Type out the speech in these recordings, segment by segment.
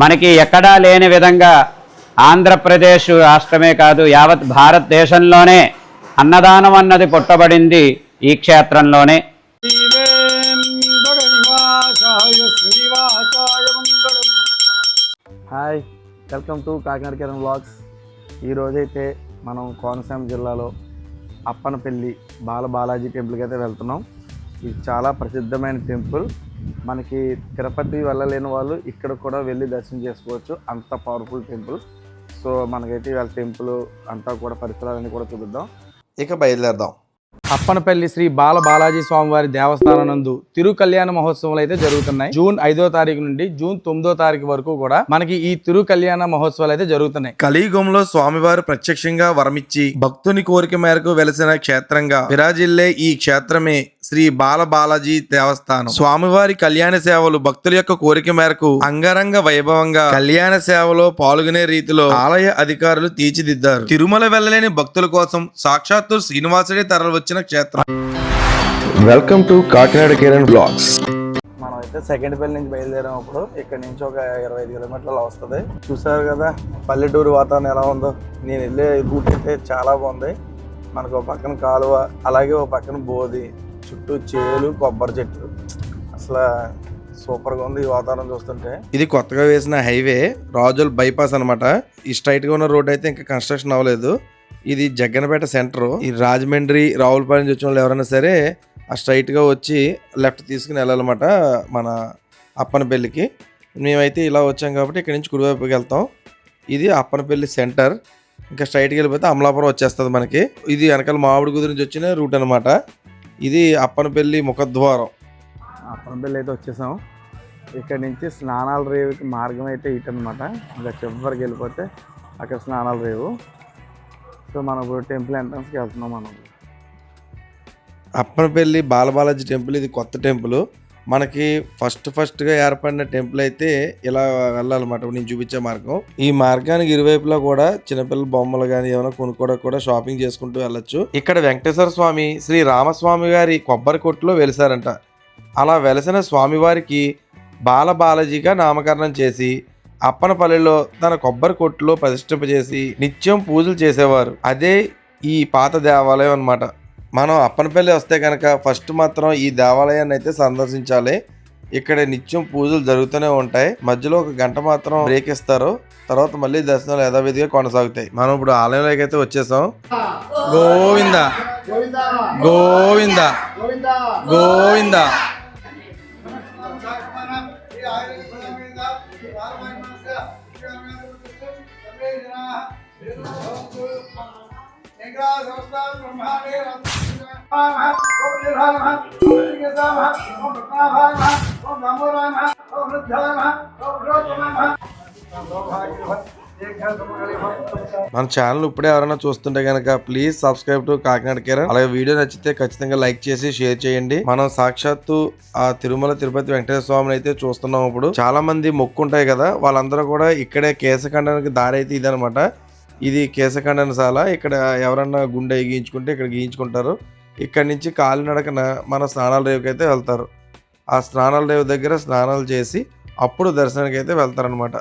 మనకి ఎక్కడా లేని విధంగా ఆంధ్రప్రదేశ్ రాష్ట్రమే కాదు యావత్ భారతదేశంలోనే అన్నదానం అన్నది పుట్టబడింది ఈ క్షేత్రంలోనే. Hi welcome to Kakinada Kiran blogs ఈరోజైతే మనం కోనసీమ జిల్లాలో అప్పనపల్లి బాల బాలాజీ టెంపుల్కి అయితే వెళ్తున్నాం. ఇది చాలా ప్రసిద్ధమైన టెంపుల్. మనకి తిరుపతి వెళ్ళలేని వాళ్ళు ఇక్కడ కూడా వెళ్ళి దర్శనం చేసుకోవచ్చు. అంత పవర్ఫుల్ టెంపుల్ సో మనకైతే ఇవాళ టెంపుల్ అంతా కూడా పరిసరాలన్నీ కూడా చూపిద్దాం. ఇక బయలుదేరదాం. అప్పనపల్లి శ్రీ బాల బాలాజీ స్వామివారి దేవస్థానం నందు తిరు కళ్యాణ మహోత్సవాలు అయితే జరుగుతున్నాయి. జూన్ ఐదో తారీఖు నుండి జూన్ తొమ్మిదో తారీఖు వరకు కూడా మనకి ఈ తిరు కళ్యాణ మహోత్సవాలు అయితే జరుగుతున్నాయి. కలియుగంలో స్వామివారు ప్రత్యక్షంగా వరమిచ్చి భక్తుని కోరిక మేరకు వెలసిన క్షేత్రంగా విరాజిల్లే ఈ క్షేత్రమే శ్రీ బాల బాలాజీ దేవస్థానం. స్వామివారి కళ్యాణ సేవలు భక్తుల యొక్క కోరిక మేరకు అంగరంగ వైభవంగా కళ్యాణ సేవలో పాల్గొనే రీతిలో ఆలయ అధికారులు తీర్చిదిద్దారు. తిరుమల వెళ్ళలేని భక్తుల కోసం సాక్షాత్తు శ్రీనివాసుడే తరలి వచ్చిన క్షేత్రం. Welcome to Kakinada Kiran blogs. మనం అయితే సెకండ్ పెళ్ళి నుంచి బయలుదేరాం అప్పుడు. ఇక్కడ నుంచి ఒక ఇరవై ఐదు కిలోమీటర్లు వస్తుంది. చూసారు కదా పల్లెటూరు వాతావరణం ఎలా ఉందో. నేను వెళ్ళే రూట్ అయితే చాలా బాగుంది. మనకు ఒక పక్కన కాలువ అలాగే ఒక పక్కన బోది. చుట్టూ చేలు కొబ్బరి చెట్లు అసలు సూపర్గా ఉంది ఈ వాతావరణం చూస్తుంటే. ఇది కొత్తగా వేసిన హైవే రాజుల్ బైపాస్ అనమాట ఈ స్ట్రైట్గా ఉన్న రోడ్ అయితే ఇంకా కన్స్ట్రక్షన్ అవ్వలేదు. ఇది జగ్గనపేట సెంటర్. ఈ రాజమండ్రి రావులపాలెం నుంచి వచ్చిన వాళ్ళు ఎవరైనా సరే ఆ స్ట్రైట్గా వచ్చి లెఫ్ట్ తీసుకుని వెళ్ళాలన్నమాట మన అప్పనపల్లికి. మేమైతే ఇలా వచ్చాం కాబట్టి ఇక్కడ నుంచి కుడివైపుకి వెళ్తాం. ఇది అప్పనపల్లి సెంటర్. ఇంకా స్ట్రైట్కి వెళ్ళిపోతే అమలాపురం వచ్చేస్తుంది మనకి. ఇది వెనకాల మామిడి కుదిరి నుంచి వచ్చిన రూట్ అన్నమాట. ఇది అప్పనపల్లి ముఖద్వారం. అప్పనపల్లి అయితే వచ్చేసాం. ఇక్కడ నుంచి స్నానాల రేవుకి మార్గం అయితే ఇటు అనమాట ఇంకా చివరికి వెళ్ళిపోతే అక్కడ స్నానాల రేవు. సో మనం ఇప్పుడు టెంపుల్ ఎంట్రన్స్కి వెళ్తున్నాం మనం. అప్పనపల్లి బాలబాలాజీ టెంపుల్ ఇది కొత్త టెంపుల్. మనకి ఫస్ట్ ఫస్ట్గా ఏర్పడిన టెంపుల్ అయితే ఇలా వెళ్ళాలన్నమాట. నేను చూపించే మార్గం. ఈ మార్గానికి ఇరువైపులా కూడా చిన్నపిల్లల బొమ్మలు కానీ ఏమైనా కొనుక్కోవడానికి కూడా షాపింగ్ చేసుకుంటూ వెళ్ళొచ్చు. ఇక్కడ వెంకటేశ్వర స్వామి శ్రీ రామస్వామి గారి కొబ్బరి కొట్టులో వెలిసారంట. అలా వెలసిన స్వామివారికి బాలబాలాజీగా నామకరణం చేసి అప్పనపల్లిలో తన కొబ్బరి కొట్టులో ప్రతిష్ఠింపజేసి నిత్యం పూజలు చేసేవారు. అదే ఈ పాత దేవాలయం అనమాట మనం అప్పనపల్లి వస్తే కనుక ఫస్ట్ మాత్రం ఈ దేవాలయాన్ని అయితే సందర్శించాలి. ఇక్కడ నిత్యం పూజలు జరుగుతూనే ఉంటాయి. మధ్యలో ఒక గంట మాత్రం బ్రేక్ ఇస్తారు. తర్వాత మళ్ళీ దర్శనాలు యథావిధిగా కొనసాగుతాయి. మనం ఇప్పుడు ఆలయంలోకి అయితే వచ్చేసాం. గోవింద. గోవింద. గోవింద. మన ఛానల్ ఇప్పుడే ఎవరైనా చూస్తుంటే కనుక please subscribe to Kakinada Kerala అలాగే వీడియో నచ్చితే ఖచ్చితంగా లైక్ చేసి షేర్ చేయండి. మనం సాక్షాత్తు ఆ తిరుమల తిరుపతి వెంకటేశ్వర స్వామిని అయితే చూస్తున్నాం ఇప్పుడు. చాలా మంది మొక్కు ఉంటాయి కదా వాళ్ళందరూ కూడా ఇక్కడే కేశఖండానికి దారి అయితే ఇదనమాట ఇది కేశఖండనశాల. ఇక్కడ ఎవరన్నా గుండె గీయించుకుంటే ఇక్కడ గీయించుకుంటారు. ఇక్కడ నుంచి కాలినడకన మన స్నానాల రేవుకి అయితే వెళ్తారు. ఆ స్నానాల రేవు దగ్గర స్నానాలు చేసి అప్పుడు దర్శనానికి అయితే వెళ్తారనమాట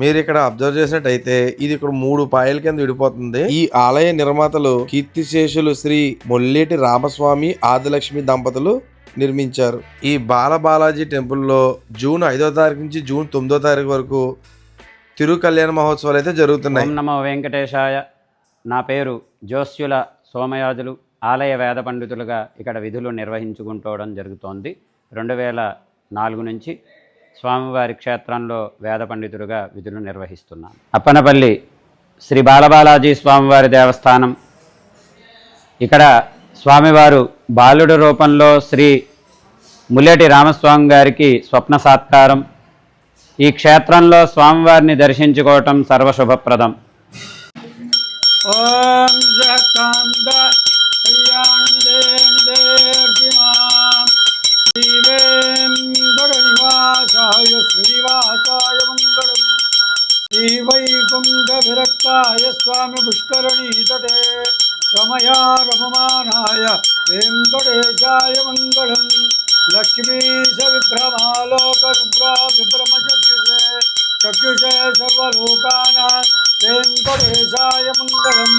మీరు ఇక్కడ అబ్జర్వ్ చేసినట్టయితే ఇది ఇక్కడ మూడు పాయల కింద విడిపోతుంది. ఈ ఆలయ నిర్మాతలు కీర్తిశేషులు శ్రీ మొల్లేటి రామస్వామి ఆదిలక్ష్మి దంపతులు నిర్మించారు. ఈ బాల బాలాజీ టెంపుల్లో జూన్ ఐదో తారీఖు నుంచి జూన్ తొమ్మిదో తారీఖు వరకు తిరు కళ్యాణ మహోత్సవాలు అయితే జరుగుతున్నాయి. నమ వెంకటేశాయ. నా పేరు జోస్యుల సోమయాజులు. ఆలయ వేద పండితులుగా ఇక్కడ విధులు నిర్వహించుకుంటోవడం జరుగుతోంది. రెండు వేల నాలుగు నుంచి స్వామివారి క్షేత్రంలో వేద పండితులుగా విధులు నిర్వహిస్తున్నాను. అప్పనపల్లి శ్రీ బాలబాలాజీ స్వామివారి దేవస్థానం. ఇక్కడ స్వామివారు బాలుడు రూపంలో శ్రీ ముల్లెటి రామస్వామి గారికి స్వప్న సాత్కారం. ఈ క్షేత్రంలో స్వామివారిని దర్శించుకోవటం సర్వశుభప్రదం. ఓం विभ्रमालोक विभ्र विभ्रम चक्षुषे चक्षुषे सर्वलोकानां श्रीं गणेशाय मङ्गलं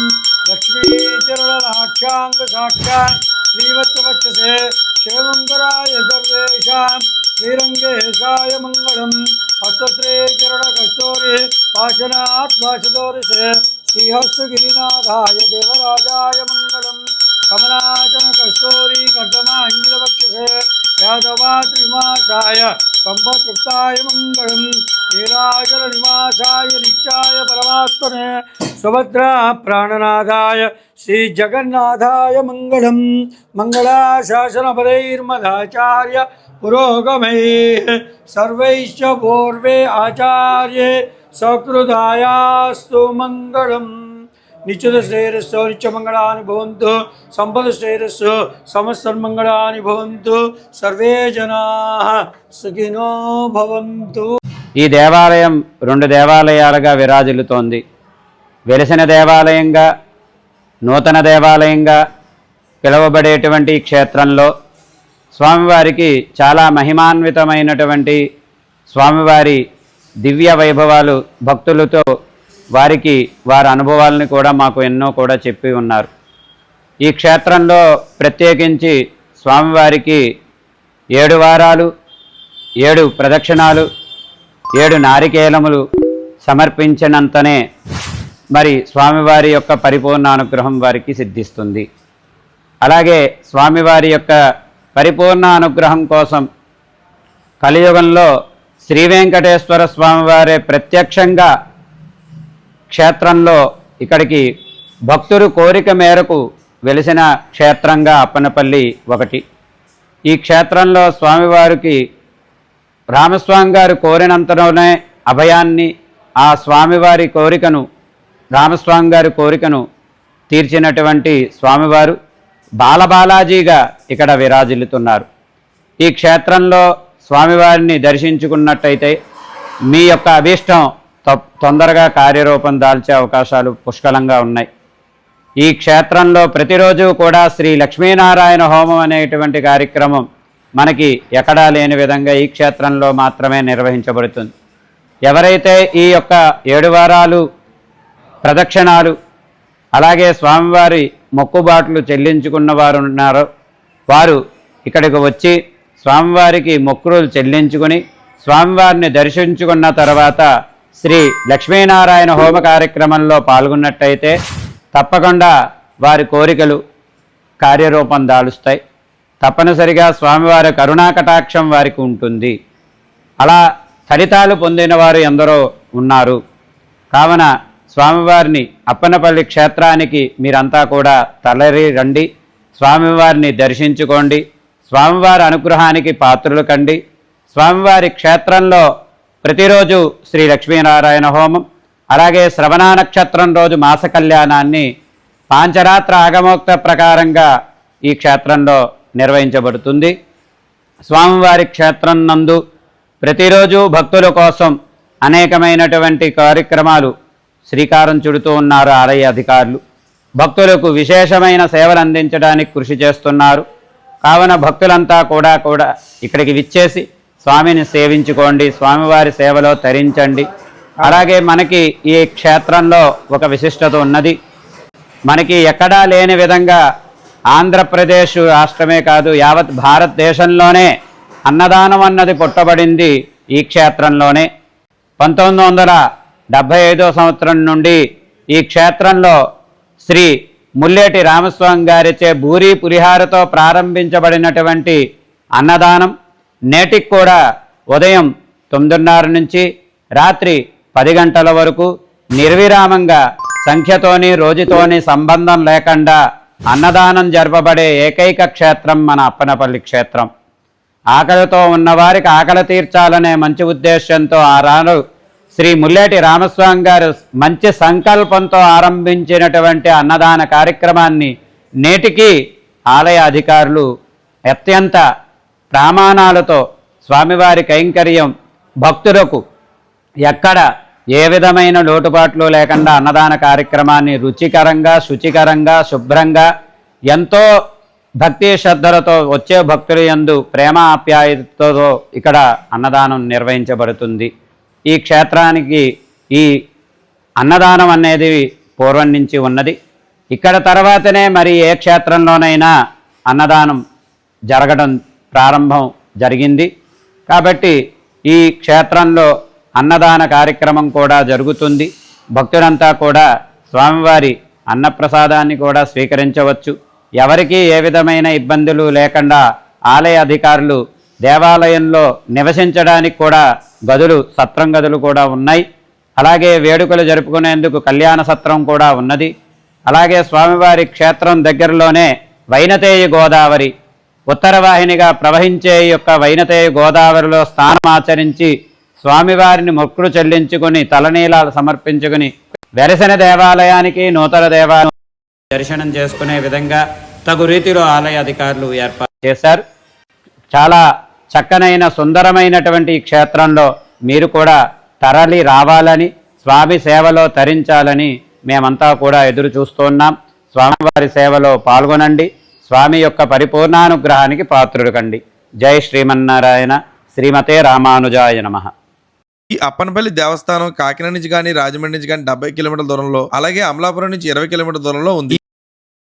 लक्ष्मीचरणनाक्षाङ्गसाक्षात् श्रीवत्सवक्षसे शिवमङ्गलाय सर्वेषां श्रीरङ्गेशाय मङ्गलम् हस्तत्रे चरणकस्तोरि पाशनात्माशदोरिषे श्रीहस्तगिरिनाथाय देवराजाय मङ्गलम् कमलाचनकस्तोरि कर्दमाङ्गिलवक्षसे यादवात्रिमासाय सम्भतृप्ताय मङ्गलम् नीराजलनिवासाय नित्याय परमात्मने सुभद्रा प्राणनाथाय श्रीजगन्नाथाय मङ्गलम् मङ्गलाशासनपदैर्मदाचार्य पुरोगमैः सर्वैश्च पूर्वे आचार्ये सकृदायास्तु मङ्गलम् నిత్యుత శ్రేయస్సు నిత్యమంగళాని భవంతు సంపద శ్రేయస్సు సమస్తన్మంగళాని భవంతు సర్వే జనా సుఖినో భవంతు. ఈ దేవాలయం రెండు దేవాలయాలుగా విరాజిల్లుతోంది. వెలిసిన దేవాలయంగా నూతన దేవాలయంగా పిలువబడేటువంటి క్షేత్రంలో స్వామివారికి చాలా మహిమాన్వితమైనటువంటి స్వామివారి దివ్య వైభవాలు భక్తులతో వారికి వారి అనుభవాలని కూడా మాకు ఎన్నో కూడా చెప్పి ఉన్నారు. ఈ క్షేత్రంలో ప్రత్యేకించి స్వామివారికి ఏడు వారాలు ఏడు ప్రదక్షిణాలు ఏడు నారికేలములు సమర్పించినంతనే మరి స్వామివారి యొక్క పరిపూర్ణ అనుగ్రహం వారికి సిద్ధిస్తుంది. అలాగే స్వామివారి యొక్క పరిపూర్ణ అనుగ్రహం కోసం కలియుగంలో శ్రీ వెంకటేశ్వర స్వామివారే ప్రత్యక్షంగా క్షేత్రంలో ఇక్కడికి భక్తులు కోరిక మేరకు వెలిసిన క్షేత్రంగా అప్పనపల్లి ఒకటి. ఈ క్షేత్రంలో స్వామివారికి రామస్వామి గారు కోరినంతలోనే అభయాన్ని ఆ స్వామివారి కోరికను రామస్వామి గారి కోరికను తీర్చినటువంటి స్వామివారు బాలబాలాజీగా ఇక్కడ విరాజిల్లుతున్నారు. ఈ క్షేత్రంలో స్వామివారిని దర్శించుకున్నట్టయితే మీ యొక్క అభీష్టం తొందరగా కార్యరూపం దాల్చే అవకాశాలు పుష్కలంగా ఉన్నాయి. ఈ క్షేత్రంలో ప్రతిరోజు కూడా శ్రీ లక్ష్మీనారాయణ హోమం అనేటువంటి కార్యక్రమం మనకి ఎక్కడా లేని విధంగా ఈ క్షేత్రంలో మాత్రమే నిర్వహించబడుతుంది. ఎవరైతే ఈ యొక్క ఏడు వారాలు ప్రదక్షిణాలు అలాగే స్వామివారి మొక్కుబాట్లు చెల్లించుకున్న వారు ఉన్నారో వారు ఇక్కడికి వచ్చి స్వామివారికి మొక్కులు చెల్లించుకుని స్వామివారిని దర్శించుకున్న తర్వాత శ్రీ లక్ష్మీనారాయణ హోమ కార్యక్రమంలో పాల్గొన్నట్టయితే తప్పకుండా వారి కోరికలు కార్యరూపం దాలుస్తాయి. తప్పనిసరిగా స్వామివారి కరుణా కటాక్షం వారికి ఉంటుంది. అలా ఫలితాలు పొందిన వారు ఎందరో ఉన్నారు. కావున స్వామివారిని అప్పనపల్లి క్షేత్రానికి మీరంతా కూడా తలరి రండి. స్వామివారిని దర్శించుకోండి. స్వామివారి అనుగ్రహానికి పాత్రులు కండి. స్వామివారి క్షేత్రంలో ప్రతిరోజు శ్రీ లక్ష్మీనారాయణ హోమం అలాగే శ్రవణ నక్షత్రం రోజు మాస కళ్యాణాన్ని పాంచరాత్ర ఆగమోక్త ప్రకారంగా ఈ క్షేత్రంలో నిర్వహించబడుతుంది. స్వామివారి క్షేత్రం నందు ప్రతిరోజు భక్తుల కోసం అనేకమైనటువంటి కార్యక్రమాలు శ్రీకారం చుడుతూ ఉన్నారు ఆలయ అధికారులు. భక్తులకు విశేషమైన సేవలు అందించడానికి కృషి చేస్తున్నారు. కావున భక్తులంతా కూడా కూడా ఇక్కడికి విచ్చేసి స్వామిని సేవించుకోండి స్వామివారి సేవలో తరించండి. అలాగే మనకి ఈ క్షేత్రంలో ఒక విశిష్టత ఉన్నది. మనకి ఎక్కడా లేని విధంగా ఆంధ్రప్రదేశ్ రాష్ట్రమే కాదు యావత్ భారతదేశంలోనే అన్నదానం అన్నది పుట్టబడింది ఈ క్షేత్రంలోనే. పంతొమ్మిది వందల డెబ్భై ఐదో సంవత్సరం నుండి ఈ క్షేత్రంలో శ్రీ ముల్లేటి రామస్వామి గారిచే భూరి పులిహారతో ప్రారంభించబడినటువంటి అన్నదానం. నేటికి కూడా ఉదయం తొమ్మిదిన్నర నుంచి రాత్రి పది గంటల వరకు నిర్విరామంగా సంఖ్యతోని రోజుతోని సంబంధం లేకుండా అన్నదానం జరపబడే ఏకైక క్షేత్రం మన అప్పనపల్లి క్షేత్రం. ఆకలితో ఉన్నవారికి ఆకలి తీర్చాలనే మంచి ఉద్దేశంతో ఆ రాను శ్రీ ముల్లేటి రామస్వామి గారు మంచి సంకల్పంతో ఆరంభించినటువంటి అన్నదాన కార్యక్రమాన్ని నేటికి ఆలయ అధికారులు అత్యంత ప్రామాణాలతో స్వామివారి కైంకర్యం భక్తులకు ఎక్కడ ఏ విధమైన లోటుపాట్లు లేకుండా అన్నదాన కార్యక్రమాన్ని రుచికరంగా శుచికరంగా శుభ్రంగా ఎంతో భక్తి శ్రద్ధలతో వచ్చే భక్తుల యందు ప్రేమ ఆప్యాయతతో ఇక్కడ అన్నదానం నిర్వహించబడుతుంది. ఈ క్షేత్రానికి ఈ అన్నదానం అనేది పూర్వం నుంచి ఉన్నది. ఇక్కడ తర్వాతనే మరి ఏ క్షేత్రంలోనైనా అన్నదానం జరగడం ప్రారంభం జరిగింది. కాబట్టి ఈ క్షేత్రంలో అన్నదాన కార్యక్రమం కూడా జరుగుతుంది. భక్తులంతా కూడా స్వామివారి అన్నప్రసాదాన్ని కూడా స్వీకరించవచ్చు. ఎవరికీ ఏ విధమైన ఇబ్బందులు లేకుండా ఆలయ అధికారులు దేవాలయంలో నివసించడానికి కూడా గదులు సత్రం గదులు కూడా ఉన్నాయి. అలాగే వేడుకలు జరుపుకునేందుకు కళ్యాణ సత్రం కూడా ఉన్నది. అలాగే స్వామివారి క్షేత్రం దగ్గరలోనే వైనతేయ గోదావరి ఉత్తరవాహినిగా ప్రవహించే యొక్క వైనతేయ గోదావరిలో స్నానం ఆచరించి స్వామివారిని మొక్కులు చెల్లించుకుని తలనీలాలు సమర్పించుకుని వెరసిన దేవాలయానికి నూతన దేవాలయం దర్శనం చేసుకునే విధంగా తగు రీతిలో ఆలయ అధికారులు ఏర్పాటు చేశారు. చాలా చక్కనైన సుందరమైనటువంటి ఈ క్షేత్రంలో మీరు కూడా తరలి రావాలని స్వామి సేవలో తరించాలని మేమంతా కూడా ఎదురు చూస్తున్నాం స్వామివారి సేవలో పాల్గొనండి. స్వామి యొక్క పరిపూర్ణానుగ్రహానికి పాత్రుడు కండి జై శ్రీమన్నారాయణ. శ్రీమతే రామానుజాయ నమ. ఈ అప్పనపల్లి దేవస్థానం కాకినాడ నుంచి కానీ రాజమండ్రి నుంచి కానీ డెబ్బై కిలోమీటర్ల దూరంలో అలాగే అమలాపురం నుంచి ఇరవై కిలోమీటర్ల దూరంలో ఉంది.